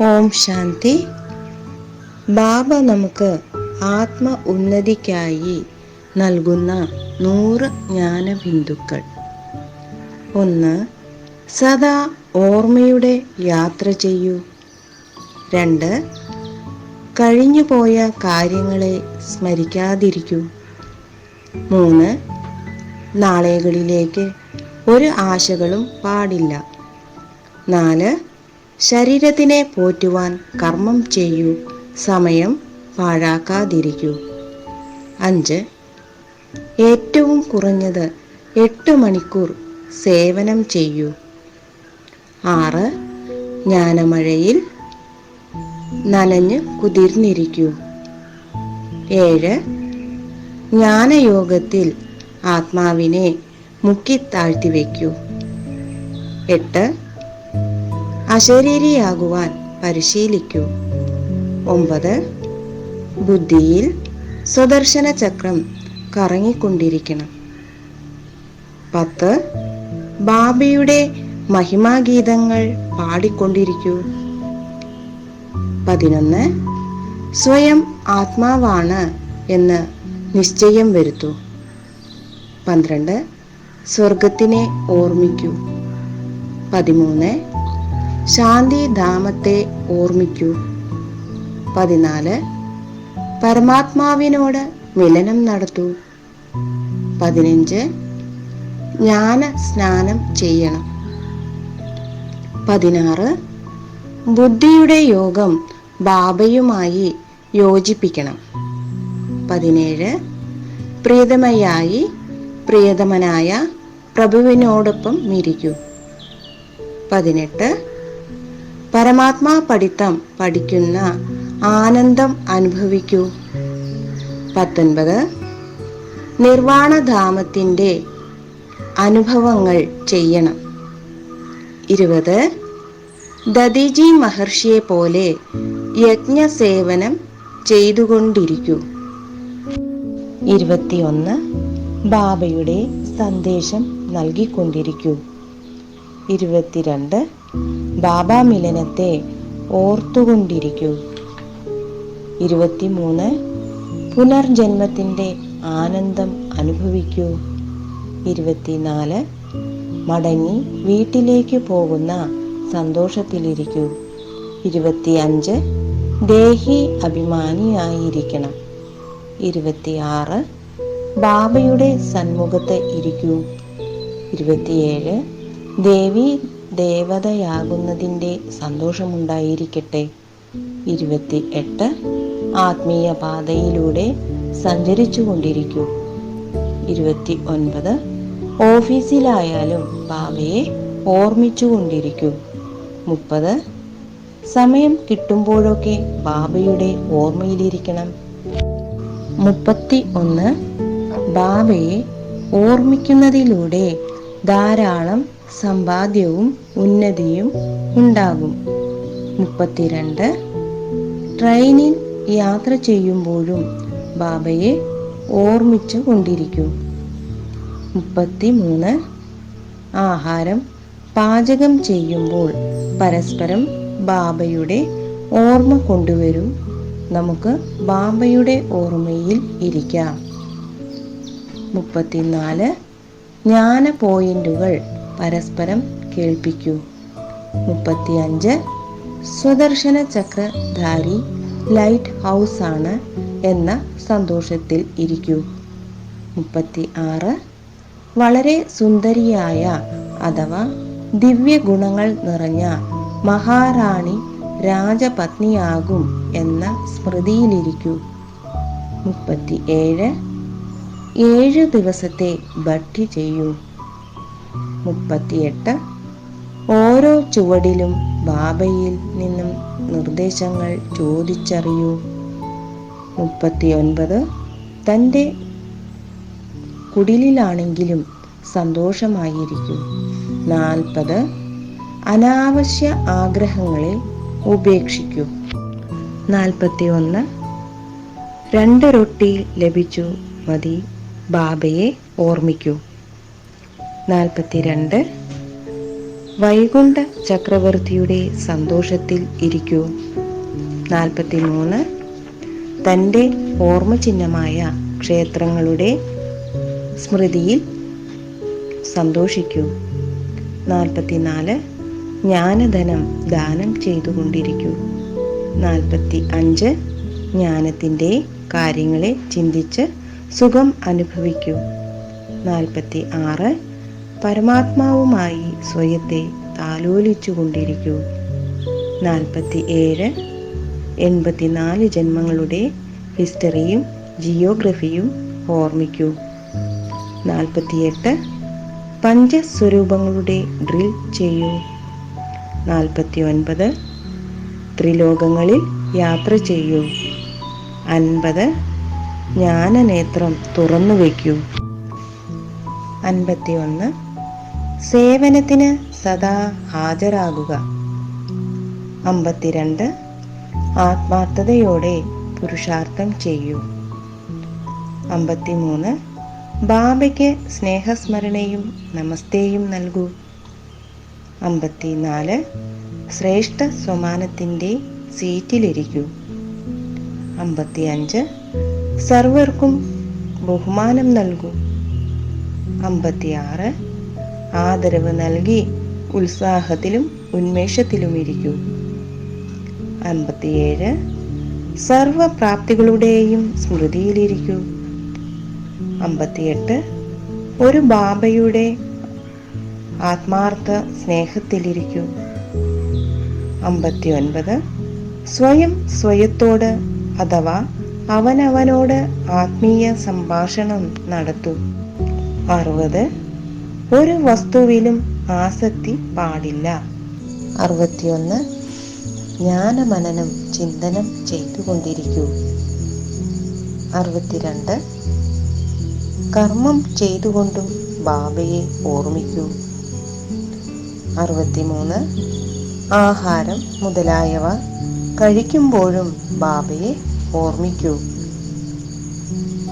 ഓം ശാന്തി. ബാബ നമുക്ക് ആത്മ ഉന്നതിക്കായി നൽകുന്ന നൂറ് ജ്ഞാനബിന്ദുക്കൾ. ഒന്ന് സദാ ഓർമ്മയുടെ യാത്ര ചെയ്യൂ. രണ്ട് കഴിഞ്ഞുപോയ കാര്യങ്ങളെ സ്മരിക്കാതിരിക്കൂ. മൂന്ന് നാളെകളിലേക്ക് ഒരു ആശകളും പാടില്ല. നാല് ശരീരത്തിനെ പോറ്റുവാൻ കർമ്മം ചെയ്യൂ. സമയം പാഴാക്കാതിരിക്കൂ. അഞ്ച്. ഏറ്റവും കുറഞ്ഞത് എട്ട് മണിക്കൂർ സേവനം ചെയ്യൂ. ആറ്. ജ്ഞാനമഴയിൽ നനഞ്ഞ് കുതിർന്നിരിക്കൂ. ഏഴ്. ജ്ഞാനയോഗത്തിൽ ആത്മാവിനെ മുക്കിത്താഴ്ത്തി വയ്ക്കൂ. എട്ട്. അശരീരിയാകുവാൻ പരിശീലിക്കൂ. ഒമ്പത്. ബുദ്ധിയിൽ സ്വദർശന ചക്രം കറങ്ങിക്കൊണ്ടിരിക്കണം. പത്ത്. ബാബയുടെ മഹിമാഗീതങ്ങൾ പാടിക്കൊണ്ടിരിക്കൂ. പതിനൊന്ന്. സ്വയം ആത്മാവാണ് എന്ന് നിശ്ചയം വരുത്തൂ. പന്ത്രണ്ട്. സ്വർഗത്തിനെ ഓർമ്മിക്കൂ. പതിമൂന്ന്. ശാന്തിധാമത്തെ ഓർമ്മിക്കൂ. പതിനാല് പരമാത്മാവിനോട് മിലനം നടത്തൂ. പതിനഞ്ച് ജ്ഞാന സ്നാനം ചെയ്യണം. പതിനാറ് ബുദ്ധിയുടെ യോഗം ബാബയുമായി യോജിപ്പിക്കണം. പതിനേഴ് പ്രിയതമയായി പ്രിയതമനായ പ്രഭുവിനോടൊപ്പം മിരിക്കൂ പതിനെട്ട് പരമാത്മാ പഠിത്തം പഠിക്കുന്ന ആനന്ദം അനുഭവിക്കൂ. പത്തൊൻപത്. നിർവാണധാമത്തിന്റെ അനുഭവങ്ങൾ ചെയ്യണം. ഇരുപത്. ദതിജി മഹർഷിയെ പോലെ യജ്ഞസേവനം ചെയ്തുകൊണ്ടിരിക്കൂ. ഇരുപത്തിയൊന്ന്. ബാബയുടെ സന്ദേശം നൽകിക്കൊണ്ടിരിക്കൂ. ഇരുപത്തിരണ്ട്. ബാബാ മിലനത്തെ ഓർത്തുകൊണ്ടിരിക്കൂ. ഇരുപത്തിമൂന്ന്. പുനർജന്മത്തിന്റെ ആനന്ദം അനുഭവിക്കൂ. ഇരുപത്തിനാല്. മടങ്ങി വീട്ടിലേക്ക് പോകുന്ന സന്തോഷത്തിലിരിക്കൂ. ഇരുപത്തിയഞ്ച്. ദേഹി അഭിമാനിയായിരിക്കണം. ഇരുപത്തിയാറ്. ബാബയുടെ സന്മുഖത്ത് ഇരിക്കൂ. ഇരുപത്തിയേഴ്. ദേവി ദേവതയാകുന്നതിന്റെ സന്തോഷമുണ്ടായിരിക്കട്ടെ. ഇരുപത്തി എട്ട് ആത്മീയ പാതയിലൂടെ സഞ്ചരിച്ചു കൊണ്ടിരിക്കൂ ഇരുപത്തി ഒൻപത് ഓഫീസിലായാലും ബാബയെ ഓർമ്മിച്ചു കൊണ്ടിരിക്കൂ മുപ്പത് സമയം കിട്ടുമ്പോഴൊക്കെ ബാബയുടെ ഓർമ്മയിലിരിക്കണം. മുപ്പത്തി ഒന്ന് ബാബയെ ഓർമ്മിക്കുന്നതിലൂടെ ധാരാളം സമ്പാദ്യവും ഉന്നതിയും ഉണ്ടാകും. മുപ്പത്തിരണ്ട്. ട്രെയിനിൽ യാത്ര ചെയ്യുമ്പോഴും ബാബയെ ഓർമ്മിച്ചു കൊണ്ടിരിക്കും. മുപ്പത്തി മൂന്ന് ആഹാരം പാചകം ചെയ്യുമ്പോൾ പരസ്പരം ബാബയുടെ ഓർമ്മ കൊണ്ടുവരും. നമുക്ക് ബാബയുടെ ഓർമ്മയിൽ ഇരിക്കാം. മുപ്പത്തിനാല്. ജ്ഞാന പോയിന്റുകൾ പരസ്പരം കേൾപ്പിക്കൂ. മുപ്പത്തിയഞ്ച്. സ്വദർശന ചക്രധാരി ലൈറ്റ് ഹൗസ് ആണ് എന്ന സന്തോഷത്തിൽ ഇരിക്കൂ. മുപ്പത്തി ആറ് വളരെ സുന്ദരിയായ അഥവാ ദിവ്യ ഗുണങ്ങൾ നിറഞ്ഞ മഹാറാണി രാജപത്നിയാകും എന്ന സ്മൃതിയിലിരിക്കൂ. മുപ്പത്തി ഏഴ് ഏഴ് ദിവസത്തെ ഭക്തി ചെയ്യൂ. മുപ്പത്തിയെട്ട്. ഓരോ ചുവടിലും ബാബയിൽ നിന്നും നിർദ്ദേശങ്ങൾ ചോദിച്ചറിയൂ. മുപ്പത്തിയൊൻപത്. തന്റെ കുടിലിലാണെങ്കിലും സന്തോഷമായിരിക്കും. നാൽപ്പത്. അനാവശ്യ ആഗ്രഹങ്ങളെ ഉപേക്ഷിക്കൂ. നാൽപ്പത്തി ഒന്ന് രണ്ട് റൊട്ടി ലഭിച്ചു മതി. ബാബയെ ഓർമ്മിക്കൂ. നാൽപ്പത്തിരണ്ട്. വൈകുണ്ഠ ചക്രവർത്തിയുടെ സന്തോഷത്തിൽ ഇരിക്കൂ. നാൽപ്പത്തി മൂന്ന് തന്റെ ഓർമ്മചിഹ്നമായ ക്ഷേത്രങ്ങളുടെ സ്മൃതിയിൽ സന്തോഷിക്കൂ. നാൽപ്പത്തിനാല്. ജ്ഞാനധനം ദാനം ചെയ്തുകൊണ്ടിരിക്കൂ. നാൽപ്പത്തി അഞ്ച് ജ്ഞാനത്തിന്റെ കാര്യങ്ങളെ ചിന്തിച്ച് സുഖം അനുഭവിക്കൂ. നാൽപ്പത്തി ആറ് പരമാത്മാവുമായി സ്വയത്തെ താലോലിച്ചു കൊണ്ടിരിക്കൂ നാൽപ്പത്തി ഏഴ് എൺപത്തിനാല് ജന്മങ്ങളുടെ ഹിസ്റ്ററിയും ജിയോഗ്രഫിയും ഓർമ്മിക്കൂ. നാൽപ്പത്തിയെട്ട് പഞ്ചസ്വരൂപങ്ങളുടെ ഡ്രിൽ ചെയ്യൂ. നാൽപ്പത്തി ഒൻപത് ത്രിലോകങ്ങളിൽ യാത്ര ചെയ്യൂ. അൻപത് ജ്ഞാനനേത്രം തുറന്നു വയ്ക്കൂ. അൻപത്തി ഒന്ന് സേവനത്തിന് സദാ ഹാജരാകുക. അമ്പത്തിരണ്ട് ആത്മാർത്ഥതയോടെ പുരുഷാർത്ഥം ചെയ്യൂ. അമ്പത്തിമൂന്ന് ബാബയ്ക്ക് സ്നേഹസ്മരണയും നമസ്തേയും നൽകൂ. അമ്പത്തിനാല് ശ്രേഷ്ഠ സ്വമാനത്തിന്റെ സീറ്റിലിരിക്കൂ. അമ്പത്തിയഞ്ച് സർവർക്കും ബഹുമാനം നൽകൂ. അമ്പത്തിയാറ് ആദരവ് നൽകി ഉത്സാഹത്തിലും ഉന്മേഷത്തിലും ഇരിക്കൂ അമ്പത്തിയേഴ് സർവപ്രാപ്തികളുടെയും സ്മൃതിയിലിരിക്കൂ. അമ്പത്തിയെട്ട് ഒരു ബാബയുടെ ആത്മാർത്ഥ സ്നേഹത്തിലിരിക്കൂ. അമ്പത്തി ഒൻപത് സ്വയം സ്വയത്തോട് അഥവാ അവനവനോട് ആത്മീയ സംഭാഷണം നടത്തൂ. അറുപത്. ഒരു വസ്തുവിലും ആസക്തി പാടില്ല. അറുപത്തിയൊന്ന്. ജ്ഞാനമനനം ചിന്തനം ചെയ്തുകൊണ്ടിരിക്കൂ. അറുപത്തിരണ്ട്. കർമ്മം ചെയ്തുകൊണ്ടും ബാബയെ ഓർമ്മിക്കൂ. അറുപത്തിമൂന്ന്. ആഹാരം മുതലായവ കഴിക്കുമ്പോഴും ബാബയെ ഓർമ്മിക്കൂ.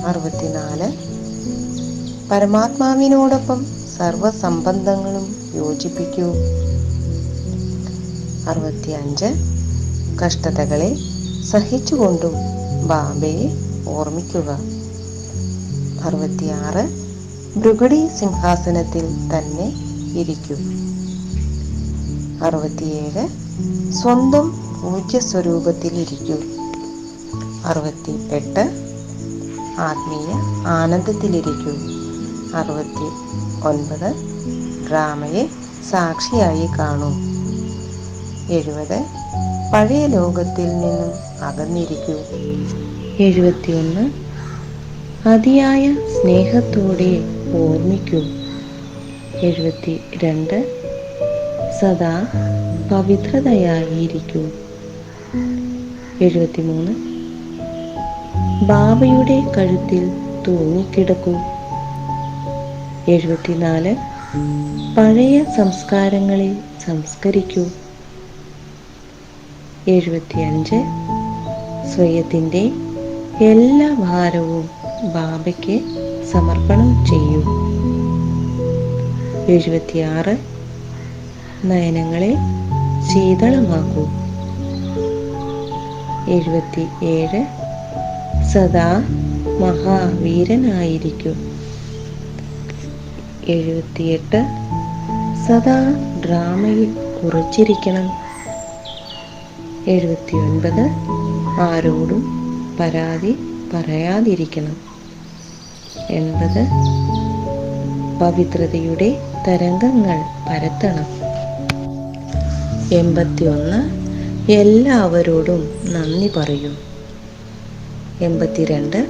അറുപത്തിനാല്. പരമാത്മാവിനോടൊപ്പം സർവസംബന്ധങ്ങളും യോജിപ്പിക്കൂ. അറുപത്തിയഞ്ച്. കഷ്ടതകളെ സഹിച്ചുകൊണ്ടും ബാബയെ ഓർമ്മിക്കുക. അറുപത്തിയാറ്. ഭൃഗുടി സിംഹാസനത്തിൽ തന്നെ ഇരിക്കും. അറുപത്തിയേഴ്. സ്വന്തം പൂജ്യ സ്വരൂപത്തിലിരിക്കൂ അറുപത്തി എട്ട് ആത്മീയ ആനന്ദത്തിലിരിക്കൂ. അറുപത്തി ഒൻപത് ഡ്രാമയെ സാക്ഷിയായി കാണൂ. എഴുപത് പഴയ ലോകത്തിൽ നിന്നും അകന്നിരിക്കൂ. എഴുപത്തിയൊന്ന് അതിയായ സ്നേഹത്തോടെ ഓർമ്മിക്കൂ. എഴുപത്തി രണ്ട് സദാ പവിത്രതയായിരിക്കൂ. എഴുപത്തിമൂന്ന് ബാബയുടെ കഴുത്തിൽ തൂങ്ങിക്കിടക്കൂ. എഴുപത്തിനാല്. പഴയ സംസ്കാരങ്ങളെ സംസ്കരിക്കൂ. എഴുപത്തിയഞ്ച്. സ്വയത്തിന്റെ എല്ലാ ഭാരവും ബാബയ്ക്ക് സമർപ്പണം ചെയ്യൂ. എഴുപത്തിയാറ്. നയനങ്ങളെ ശീതളമാക്കൂ. എഴുപത്തി ഏഴ് സദാ മഹാവീരനായിരിക്കും. എഴുപത്തിയെട്ട്. സദാ ഡ്രാമയിൽ ഉറച്ചിരിക്കണം. എഴുപത്തിയൊൻപത്. ആരോടും പരാതി പറയാതിരിക്കണം. എൺപത്. പവിത്രതയുടെ തരംഗങ്ങൾ പരത്തണം. എൺപത്തിയൊന്ന്. എല്ലാവരോടും നന്ദി പറയൂ. എൺപത്തിരണ്ട്.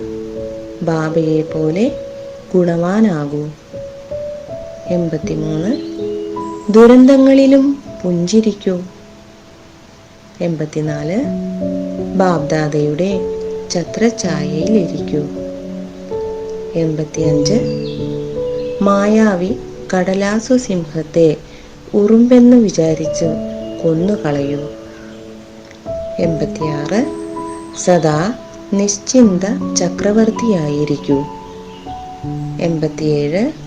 ബാബയെ പോലെ ഗുണവാനാകൂ. എൺപത്തിമൂന്ന്. ദുരന്തങ്ങളിലും പുഞ്ചിരിക്കൂ. എൺപത്തിനാല്. ബാബ്ദാദയുടെ ഛത്രഛായയിലിരിക്കൂ. എൺപത്തിയഞ്ച്. മായാവി കടലാസു സിംഹത്തെ ഉറുമ്പെന്ന് വിചാരിച്ച് കൊന്നുകളയൂ. എൺപത്തിയാറ്. സദാ നിശ്ചിന്ത ചക്രവർത്തിയായിരിക്കൂ. എൺപത്തിയേഴ്.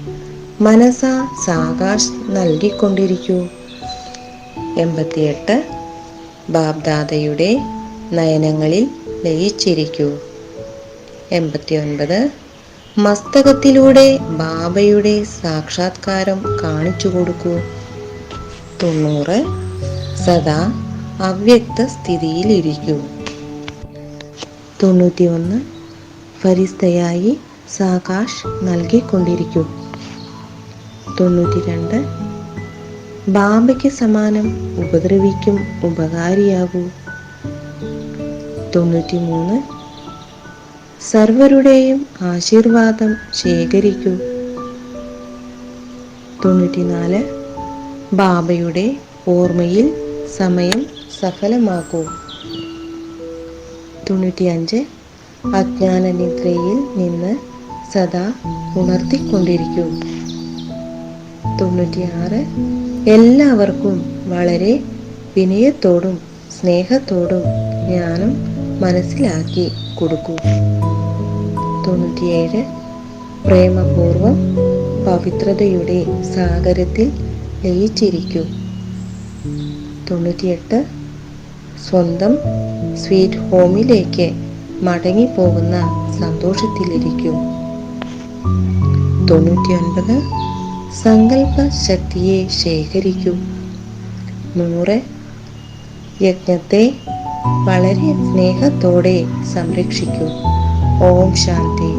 മനസാ സാകാശ് നൽകിക്കൊണ്ടിരിക്കൂ. എൺപത്തിയെട്ട് ബാബ്ദാദയുടെ നയനങ്ങളിൽ ലയിച്ചിരിക്കൂ. എൺപത്തിയൊൻപത് മസ്തകത്തിലൂടെ ബാബയുടെ സാക്ഷാത്കാരം കാണിച്ചു കൊടുക്കൂ. തൊണ്ണൂറ് സദാ അവ്യക്ത സ്ഥിതിയിലിരിക്കൂ. തൊണ്ണൂറ്റിയൊന്ന് ഫരിസ്തയായി സാകാശ് നൽകിക്കൊണ്ടിരിക്കൂ. തൊണ്ണൂറ്റി രണ്ട് ബാബയ്ക്ക് സമാനം ഉപദ്രവിക്കും ഉപകാരിയാകൂ. തൊണ്ണൂറ്റി മൂന്ന് സർവരുടെയും ആശീർവാദം ശേഖരിക്കൂ. തൊണ്ണൂറ്റിനാല്. ബാബയുടെ ഓർമ്മയിൽ സമയം സഫലമാക്കൂ. തൊണ്ണൂറ്റിയഞ്ച്. അജ്ഞാനനിദ്രയിൽ നിന്ന് സദാ ഉണർത്തിക്കൊണ്ടിരിക്കൂ. തൊണ്ണൂറ്റിയാറ്. എല്ലാവർക്കും വളരെ വിനയത്തോടും സ്നേഹത്തോടും ജ്ഞാനം മനസ്സിലാക്കി കൊടുക്കൂ. തൊണ്ണൂറ്റിയേഴ്. പ്രേമപൂർവം പവിത്രതയുടെ സാഗരത്തിൽ ലയിച്ചിരിക്കൂ. തൊണ്ണൂറ്റിയെട്ട്. സ്വന്തം സ്വീറ്റ് ഹോമിലേക്ക് മടങ്ങിപ്പോകുന്ന സന്തോഷത്തിലിരിക്കും. തൊണ്ണൂറ്റിയൊൻപത്. സങ്കല്പ ശക്തിയെ ശേഖരിക്കും. നൂറ് യജ്ഞത്തെ വളരെ സ്നേഹത്തോടെ സംരക്ഷിക്കും. ഓം ശാന്തി.